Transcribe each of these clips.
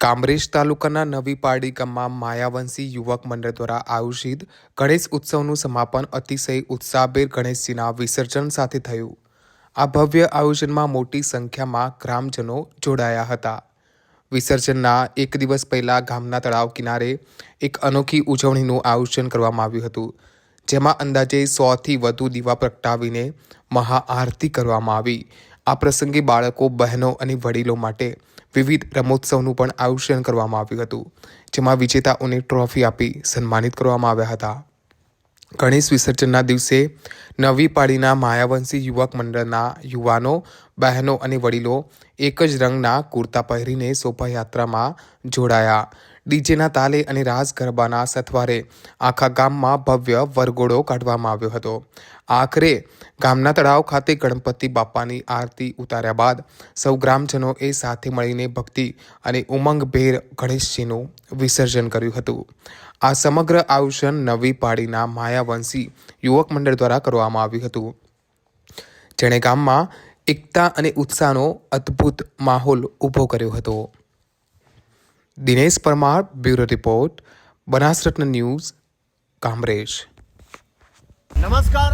કામરેજ તાલુકાના નવી પારડી ગામમાં માયાવંશી યુવક મંડળ દ્વારા આયોજિત ગણેશ ઉત્સવનું સમાપન અતિશય ઉત્સાહભેર ગણેશજીના વિસર્જન સાથે થયું. આ ભવ્ય આયોજનમાં મોટી સંખ્યામાં ગ્રામજનો જોડાયા હતા. વિસર્જનના એક દિવસ પહેલાં ગામના તળાવ કિનારે એક અનોખી ઉજવણીનું આયોજન કરવામાં આવ્યું હતું, જેમાં અંદાજે સોથી વધુ દીવા પ્રગટાવીને મહાઆરતી કરવામાં આવી. આ પ્રસંગે બાળકો, બહેનો અને વડીલો માટે વિવિધ રમોત્સવનું પણ આયોજન કરવામાં આવ્યું હતું, જેમાં વિજેતાઓને ટ્રોફી આપી સન્માનિત કરવામાં આવ્યા હતા. ગણેશ વિસર્જનના દિવસે નવી પાડીના માયાવંશી યુવક મંડળના યુવાનો, બહેનો અને વડીલો એક જ રંગના કુર્તા પહેરીને શોભાયાત્રામાં જોડાયા. ડીજેના તાલે અને રાસ ગરબાના સથવારે આખા ગામમાં ભવ્ય વરઘોડો કાઢવામાં આવ્યો હતો. આખરે ગામના તળાવ ખાતે ગણપતિ બાપાની આરતી ઉતાર્યા બાદ સૌ ગ્રામજનોએ સાથે મળીને ભક્તિ અને ઉમંગભેર ગણેશજીનું વિસર્જન કર્યું હતું. આ સમગ્ર આયોજન નવી પાડીના માયાવંશી યુવક મંડળ દ્વારા કરવામાં આવ્યું હતું. જેણે ગામમાં એકતા અને ઉત્સાહનો અદ્ભુત માહોલ ઊભો કર્યો હતો. Dinesh Parmar, bureau report Banasratna news, Kamrej. નમસ્કાર.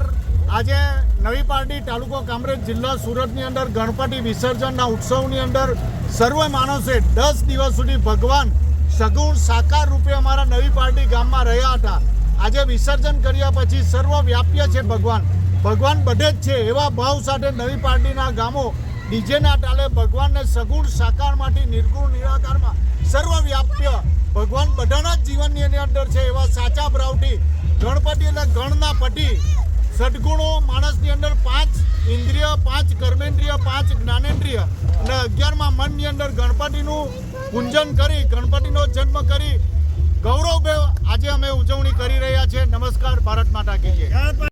આજે નવી પાર્ટી તાલુકો કામરેજ જિલ્લા સુરતની અંદર ગણપતિ વિસર્જનના ઉત્સવની અંદર સર્વ માણસે દસ દિવસ સુધી ભગવાન સગુણ સાકાર રૂપે અમારા નવી પાર્ટી ગામમાં રહ્યા હતા. આજે વિસર્જન કર્યા પછી સર્વવ્યાપ્ય છે ભગવાન. ભગવાન બધે જ છે એવા ભાવ સાથે નવી પાર્ટીના ગામો ડીજેના તાલે ભગવાનને સગુણ સાકારમાંથી નિર્ગુણ નિરાકારમાં સર્વવ્યાપ્ય ભગવાન બધાના જ જીવનની એની અંદર છે એવા સાચા ભાવથી ગણપતિ એટલે ગણના પટી સદગુણો, માણસની અંદર પાંચ ઇન્દ્રિય, પાંચ કર્મેન્દ્રિય, પાંચ જ્ઞાનેન્દ્રિય અને અગિયારમાં મનની અંદર ગણપતિનું પૂંજન કરી, ગણપતિનો જન્મ કરી ગૌરવ આજે અમે ઉજવણી કરી રહ્યા છીએ. નમસ્કાર, ભારત માતા કી જય.